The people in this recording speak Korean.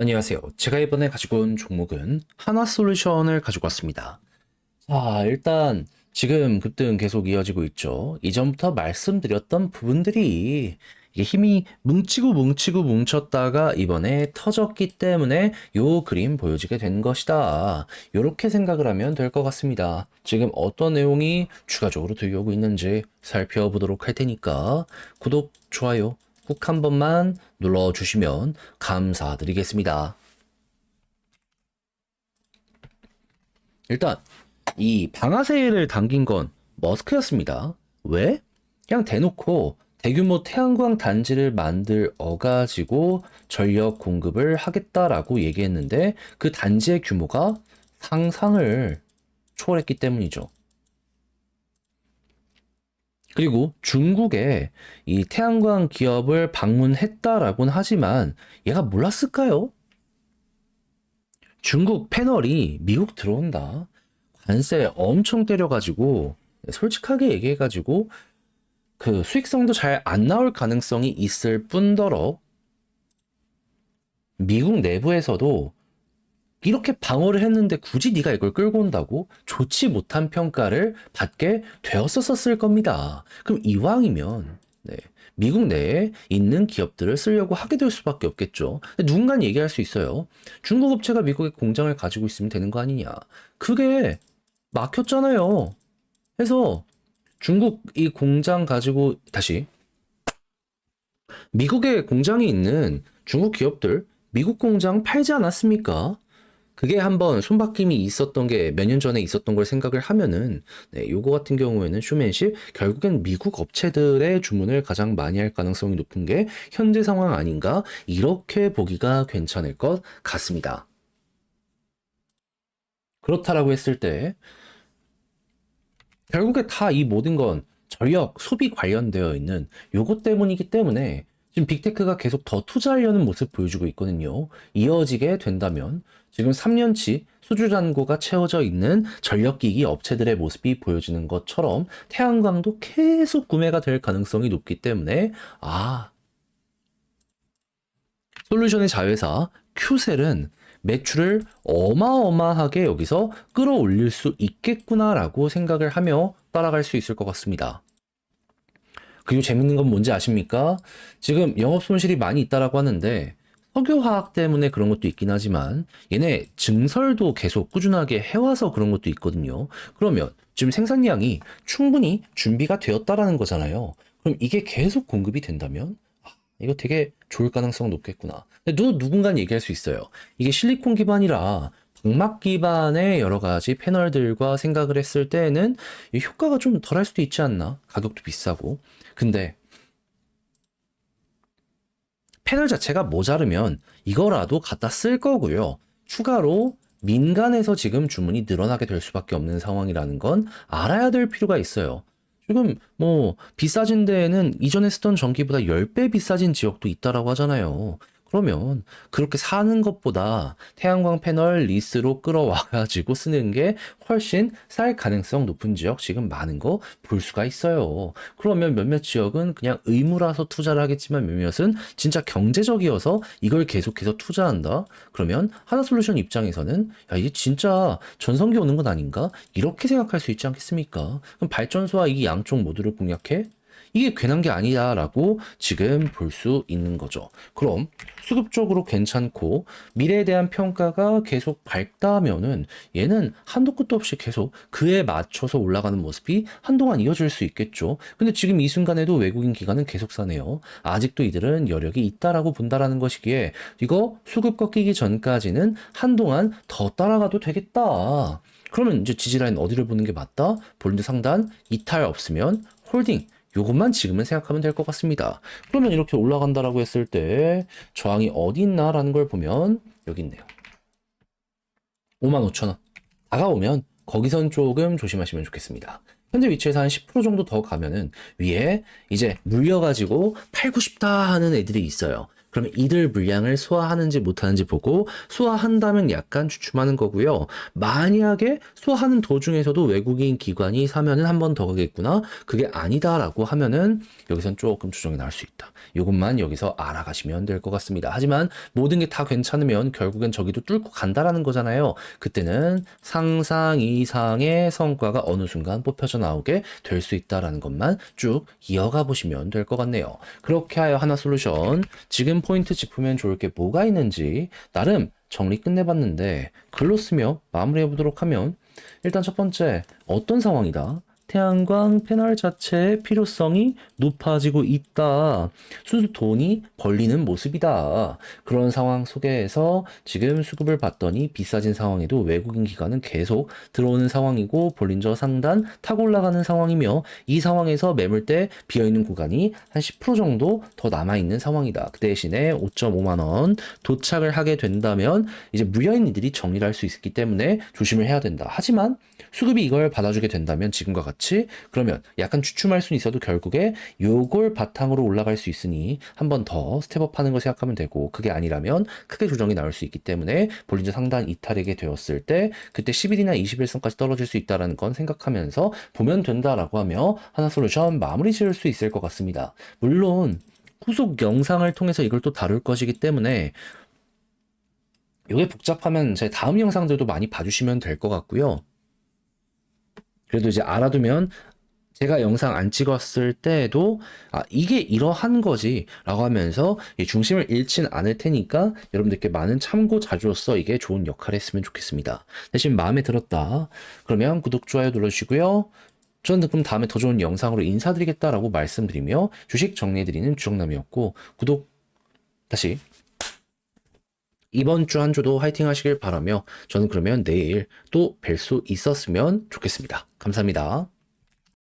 안녕하세요. 제가 이번에 가지고 온 종목은 하나솔루션을 가지고 왔습니다. 자, 일단 지금 급등 계속 이어지고 있죠. 이전부터 말씀드렸던 부분들이 이게 힘이 뭉치고 뭉치고 뭉쳤다가 이번에 터졌기 때문에 요 그림 보여지게 된 것이다. 이렇게 생각을 하면 될 것 같습니다. 지금 어떤 내용이 추가적으로 들려오고 있는지 살펴보도록 할 테니까 구독, 좋아요, 꾹 한 번만 눌러주시면 감사드리겠습니다. 일단 이 방아쇠를 당긴 건 머스크였습니다. 왜? 그냥 대놓고 대규모 태양광 단지를 만들 어 가지고 전력 공급을 하겠다라고 얘기했는데 그 단지의 규모가 상상을 초월했기 때문이죠. 그리고 중국에 이 태양광 기업을 방문했다라고는 하지만 얘가 몰랐을까요? 중국 패널이 미국 들어온다. 관세 엄청 때려가지고 솔직하게 얘기해가지고 그 수익성도 잘 안 나올 가능성이 있을 뿐더러 미국 내부에서도 이렇게 방어를 했는데 굳이 네가 이걸 끌고 온다고 좋지 못한 평가를 받게 되었었을 겁니다. 그럼 이왕이면 네, 미국 내에 있는 기업들을 쓰려고 하게 될 수밖에 없겠죠. 누군가는 얘기할 수 있어요. 중국 업체가 미국에 공장을 가지고 있으면 되는 거 아니냐. 그게 막혔잖아요. 해서 중국 이 공장 가지고 다시 미국에 공장이 있는 중국 기업들 미국 공장 팔지 않았습니까? 그게 한번 손바뀜이 있었던 게 몇 년 전에 있었던 걸 생각을 하면은 네, 요거 같은 경우에는 쇼맨십 결국엔 미국 업체들의 주문을 가장 많이 할 가능성이 높은 게 현재 상황 아닌가 이렇게 보기가 괜찮을 것 같습니다. 그렇다라고 했을 때 결국에 다 이 모든 건 전력 소비 관련되어 있는 요것 때문이기 때문에 지금 빅테크가 계속 더 투자하려는 모습 보여주고 있거든요. 이어지게 된다면 지금 3년치 수주 잔고가 채워져 있는 전력기기 업체들의 모습이 보여지는 것처럼 태양광도 계속 구매가 될 가능성이 높기 때문에 아 솔루션의 자회사 큐셀은 매출을 어마어마하게 여기서 끌어올릴 수 있겠구나라고 생각을 하며 따라갈 수 있을 것 같습니다. 그리고 재밌는 건 뭔지 아십니까? 지금 영업 손실이 많이 있다라고 하는데 석유화학 때문에 그런 것도 있긴 하지만 얘네 증설도 계속 꾸준하게 해와서 그런 것도 있거든요. 그러면 지금 생산량이 충분히 준비가 되었다라는 거잖아요. 그럼 이게 계속 공급이 된다면 아, 이거 되게 좋을 가능성 높겠구나. 근데 또 누군가는 얘기할 수 있어요. 이게 실리콘 기반이라 광막 기반의 여러 가지 패널들과 생각을 했을 때는 이 효과가 좀 덜할 수도 있지 않나? 가격도 비싸고. 근데 패널 자체가 모자르면 이거라도 갖다 쓸 거고요. 추가로 민간에서 지금 주문이 늘어나게 될 수밖에 없는 상황이라는 건 알아야 될 필요가 있어요. 지금 뭐 비싸진 데에는 이전에 쓰던 전기보다 10배 비싸진 지역도 있다라고 하잖아요. 그러면 그렇게 사는 것보다 태양광 패널 리스로 끌어와가지고 쓰는 게 훨씬 쌀 가능성 높은 지역 지금 많은 거 볼 수가 있어요. 그러면 몇몇 지역은 그냥 의무라서 투자를 하겠지만 몇몇은 진짜 경제적이어서 이걸 계속해서 투자한다? 그러면 하나솔루션 입장에서는 야, 이게 진짜 전성기 오는 건 아닌가? 이렇게 생각할 수 있지 않겠습니까? 그럼 발전소와 이 양쪽 모두를 공략해? 이게 괜한 게 아니다라고 지금 볼 수 있는 거죠. 그럼 수급적으로 괜찮고 미래에 대한 평가가 계속 밝다면은 얘는 한도 끝도 없이 계속 그에 맞춰서 올라가는 모습이 한동안 이어질 수 있겠죠. 근데 지금 이 순간에도 외국인 기관은 계속 사네요. 아직도 이들은 여력이 있다라고 본다라는 것이기에 이거 수급 꺾이기 전까지는 한동안 더 따라가도 되겠다. 그러면 이제 지지라인 어디를 보는 게 맞다? 볼드 상단 이탈 없으면 홀딩 요것만 지금은 생각하면 될 것 같습니다. 그러면 이렇게 올라간다라고 했을 때 저항이 어디 있나라는 걸 보면 여기 있네요. 55,000원. 다가오면 거기선 조금 조심하시면 좋겠습니다. 현재 위치에서 한 10% 정도 더 가면은 위에 이제 물려가지고 팔고 싶다 하는 애들이 있어요. 그러면 이들 물량을 소화하는지 못하는지 보고 소화한다면 약간 주춤하는 거고요. 만약에 소화하는 도중에서도 외국인 기관이 사면은 한 번 더 가겠구나. 그게 아니다라고 하면은 여기선 조금 조정이 나올 수 있다. 이것만 여기서 알아가시면 될 것 같습니다. 하지만 모든 게 다 괜찮으면 결국엔 저기도 뚫고 간다라는 거잖아요. 그때는 상상 이상의 성과가 어느 순간 뽑혀져 나오게 될 수 있다라는 것만 쭉 이어가 보시면 될 것 같네요. 그렇게 하여 하나 솔루션 지금 포인트 짚으면 좋을 게 뭐가 있는지 나름 정리 끝내봤는데 글로 쓰며 마무리해 보도록 하면 일단 첫 번째 어떤 상황이다? 태양광 패널 자체의 필요성이 높아지고 있다. 순수 돈이 벌리는 모습이다. 그런 상황 속에서 지금 수급을 봤더니 비싸진 상황에도 외국인 기관은 계속 들어오는 상황이고 볼린저 상단 타고 올라가는 상황이며 이 상황에서 매물대 비어있는 구간이 한 10% 정도 더 남아있는 상황이다. 그 대신에 5.5만 원 도착을 하게 된다면 이제 무여인 이들이 정리를 할 수 있기 때문에 조심을 해야 된다. 하지만 수급이 이걸 받아주게 된다면 지금과 같이 그러면 약간 주춤할 수는 있어도 결국에 요걸 바탕으로 올라갈 수 있으니 한 번 더 스텝업 하는 거 생각하면 되고 그게 아니라면 크게 조정이 나올 수 있기 때문에 볼린저 상단 이탈하게 되었을 때 그때 10일이나 21선까지 떨어질 수 있다는 건 생각하면서 보면 된다라고 하며 하나 솔루션 마무리 지을 수 있을 것 같습니다. 물론 후속 영상을 통해서 이걸 또 다룰 것이기 때문에 이게 복잡하면 제 다음 영상들도 많이 봐주시면 될 것 같고요. 그래도 이제 알아두면 제가 영상 안 찍었을 때에도 아 이게 이러한 거지라고 하면서 이 중심을 잃진 않을 테니까 여러분들께 많은 참고 자료로서 이게 좋은 역할을 했으면 좋겠습니다. 대신 마음에 들었다. 그러면 구독 좋아요 눌러주시고요. 저는 그럼 다음에 더 좋은 영상으로 인사드리겠다라고 말씀드리며 주식 정리해드리는 주정남이었고 구독 다시 이번 주 한 주도 화이팅 하시길 바라며 저는 그러면 내일 또 뵐 수 있었으면 좋겠습니다. 감사합니다.